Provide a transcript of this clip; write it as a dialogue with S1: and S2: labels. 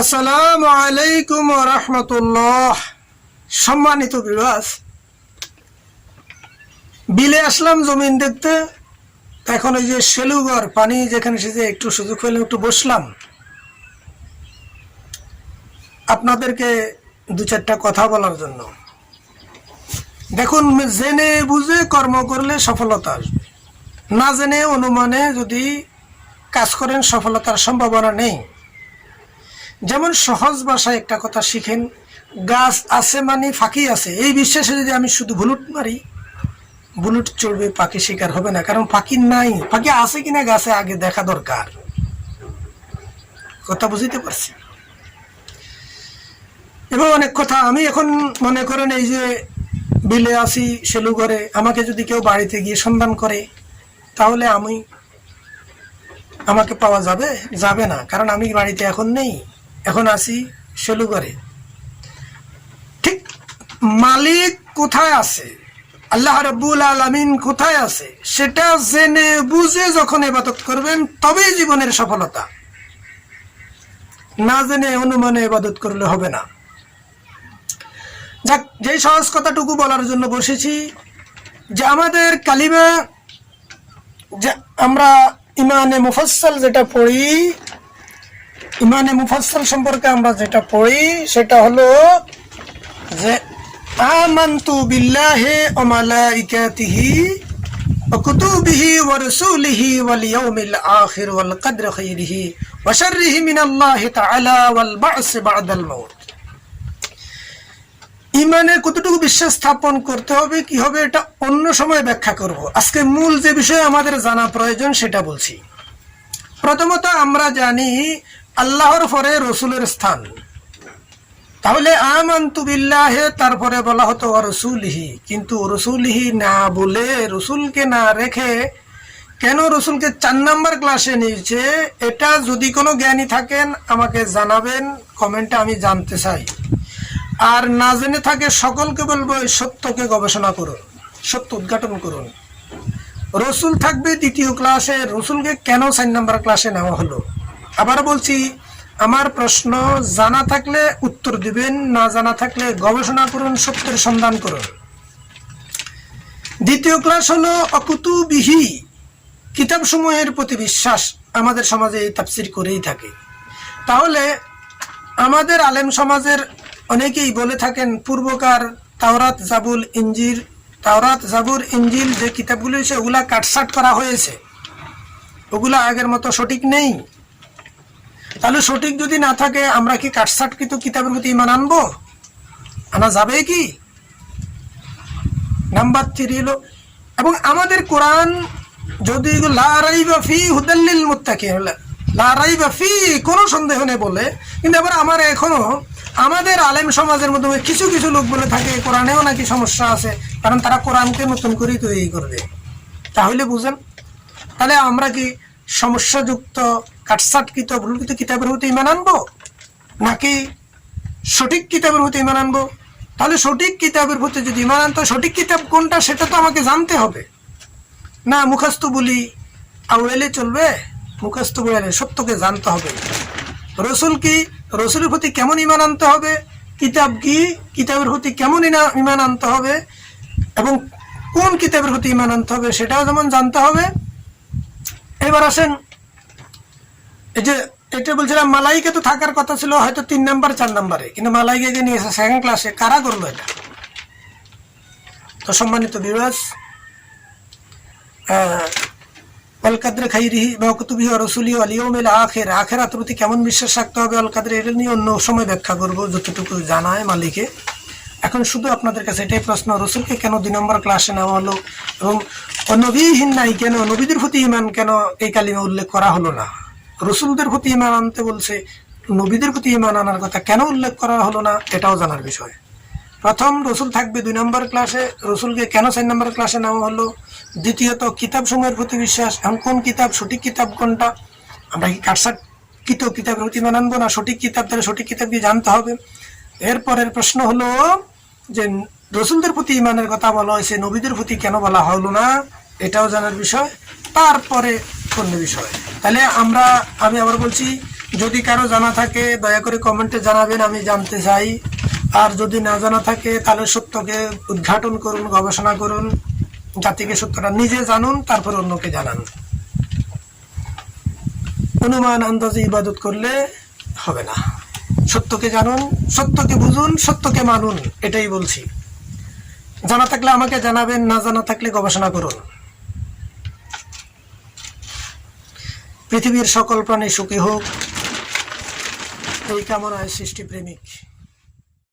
S1: আসসালামু আলাইকুম রহমতুল্লাহ। সম্মানিত বিবাস বিলে আসলাম জমিন দেখতে। এখন ওই যে সেলুগর পানি যেখানে সে একটু সুযোগ পেলে একটু বসলাম। আপনাদেরকে দু চারটা কথা বলার জন্য। দেখুন, জেনে বুঝে কর্ম করলে সফলতা আসবে। না জেনে, অনুমানে যদি কাজ করেন, সফলতার সম্ভাবনা নেই। যেমন সহজ ভাষায় একটা কথা শিখেন, গাছ আছে মানে ফাঁকি আছে। এই বিশ্বাসে যদি আমি শুধু বুলুট মারি, বুলুট চড়বে, পাখি শিকার হবে না। কারণ পাখি নাই। পাখি আছে কিনা গাছে আগে দেখা দরকার। কথা বুঝতে পারছি। এবং অনেক কথা। আমি এখন মনে করেন এই যে বিলে আসি সেলু করে আমাকে যদি কেউ বাড়িতে গিয়ে সন্ধান করে, তাহলে আমি, আমাকে পাওয়া যাবে? যাবে না। কারণ আমি বাড়িতে এখন নেই। এখন আসি করে ঠিক মালিক কোথায় আছে? আল্লাহ রব্বুল আলমিন কোথায় আছে? সেটা জেনে বুঝে যখন এবাদত করবেন, তবেই জীবনের সফলতা। না জেনে অনুমানে এবাদত করলে হবে না। যাক, যেই সহজ কথাটুকু বলার জন্য বসেছি, যে আমাদের কালিমা যে আমরা ইমানে মুফাসসাল যেটা পড়ি ইমানে মুফাসসাল সম্পর্কে আমরা যেটা পড়ি, সেটা হলো যে কুতুবিহি ওয়া রাসূলিহি ওয়াল ইয়াউমিল আখির ওয়াল কদরি খাইরিহি ওয়া শাররিহি মিনাল্লাহি তাআলা ওয়াল বা'স বা'দাল মাউত. ইমানে কতটুকু বিশ্বাস স্থাপন করতে হবে, কি হবে, এটা অন্য সময় ব্যাখ্যা করব। আজকে মূল যে বিষয় আমাদের জানা প্রয়োজন, সেটা বলছি। প্রথমত আমরা জানি আল্লাহর পরে রসুলের স্থান। তাহলে আমান্তু বিল্লাহে, তারপরে বলা হতো রসুলহি কিন্তু রসুলহি না বলে রসুলকে না রেখে কেন রসুলকে চার নাম্বার ক্লাসে নিয়েছে, এটা যদি কোনো জ্ঞানী থাকেন, আমাকে জানাবেন কমেন্টে আমি জানতে চাই। আর না জেনে থাকে, সকলকে বলব সত্যকে গবেষণা করুন, সত্য উদ্ঘাটন করুন। রসুল থাকবে দ্বিতীয় ক্লাসে রসুলকে কেন চার নাম্বার ক্লাসে নেওয়া হলো? আবার বলছি, আমার প্রশ্ন, জানা থাকলে উত্তর দিবেন, না জানা থাকলে গবেষণা করুন, সত্যের সন্ধান করুন। দ্বিতীয় ক্লাস হলো, অকুতুবিহি কিতাব কিতাবসমূহের প্রতি বিশ্বাস আমাদের সমাজে এই তাফসির করেই থাকে। তাহলে, আমাদের আলেম সমাজের অনেকেই বলে থাকেন, পূর্বকার তাওরাত জাবুল ইঞ্জির তাওরাত জাবুর ইঞ্জিল যে কিতাবগুলি ওগুলা কাটসাট করা হয়েছে। ওগুলা আগের মতো সঠিক নেই। তাহলে সঠিক যদি না থাকে, আমরা কি কাটসাটকৃত কিতাবের প্রতি ইমান আনব? আনা যাবে কি? নাম্বার থ্রি হলো, এবং আমাদের কোরআন যদি লারাই বা ফি হুদাল্লিল মুত্তাকি লারাই বা ফি, কোনো সন্দেহ নেই বলে। কিন্তু আবার আমার এখনও আমাদের আলেম সমাজের মধ্যে কিছু কিছু লোক বলে থাকে, কোরআনেও নাকি সমস্যা আছে, কারণ তারা কোরআনকে নতুন করেই তৈরি করবে। তাহলে বুঝেন। তাহলে আমরা কি সমস্যাযুক্ত কাটসাটকৃত ভুলকৃত কিতাবের হতে ইমান আনব? নাকি সঠিক কিতাবের হতে ইমান আনব? তাহলে সঠিক কিতাবের প্রতি যদি ইমান আনতো সঠিক কিতাব কোনটা সেটা তো আমাকে জানতে হবে। না, মুখস্থ বলি আউড়াইলে চলবে? মুখস্থ বলে সত্যকে জানতে হবে। রসুল কি? রসুলের প্রতি কেমন ইমান আনতে হবে? কিতাব কি? কিতাবের প্রতি কেমন ইমান আনতে হবে? এবং কোন কিতাবের প্রতি ইমান আনতে হবে সেটাও যেমন জানতে হবে এবার আসেন। এই যে, এটা বলছিলাম, মালাইকে তো থাকার কথা ছিল হয়তো তিন নাম্বার, চার নাম্বারে। কিন্তু মালাইকে নিয়ে এসে সেকেন্ড ক্লাসে কারা করল এটা? তো সম্মানিত বিবাস অল কাদরে খাইরিহি বা কুতুবিহি ও রসুলি আলিয়মিল আখের। আখেরাতের প্রতি কেমন বিশ্বাস রাখতে হবে অল কাদরে? এটা নিয়ে অন্য সময় ব্যাখ্যা করব, যতটুকু জানায় মালিকে। এখন শুধু আপনাদের কাছে এটাই প্রশ্ন, রসুলকে কেন দুই নম্বর ক্লাসে নেওয়া হলো? এবং নবীহীন নাই কেন, নবীদের প্রতি ইমান কেন এই কালিমে উল্লেখ করা হলো না? রসুলদের প্রতি ইমান আনতে বলছে, নবীদের প্রতি ইমান আনার কথা কেন উল্লেখ করা হলো না? এটাও জানার বিষয়। প্রথম, রসুল থাকবে দুই নম্বর ক্লাসে রসুলকে কেন চার নম্বর ক্লাসে নেওয়া হলো? দ্বিতীয়ত কিতাব সমূহের প্রতি বিশ্বাস, এখন কোন কিতাব, সঠিক কিতাব কোনটা? আমরা কি কাটসাট কিত কিতাবের প্রতি মানানবো না? সঠিক কিতাব দ্বারা সঠিক কিতাব দিয়ে জানতে হবে? এরপরের প্রশ্ন হলো যে রসুলদের প্রতি ইমানের কথা বলা হয়েছে, নবীদের প্রতি কেন বলা হলো না, এটাও জানার বিষয়। তারপরে অন্য বিষয়। তাহলে আমরা, আমি আবার বলছি, যদি কারও জানা থাকে, দয়া করে কমেন্টে জানাবেন, আমি জানতে চাই। আর যদি না জানা থাকে, তাহলে সত্যকে উদ্ঘাটন করুন, গবেষণা করুন, জাতিকে সত্যটা নিজে জানুন, তারপর অন্যকে জানান। অনুমান, আন্দাজে ইবাদত করলে হবে না। সত্যকে জানুন, সত্যকে বুঝুন, সত্যকে মানুন, এটাই বলছি। জানা থাকলে আমাকে জানাবেন, না জানা থাকলে গবেষণা করুন। পৃথিবীর সকল প্রাণী সুখী হোক, এই কামনায় সৃষ্টি প্রেমিক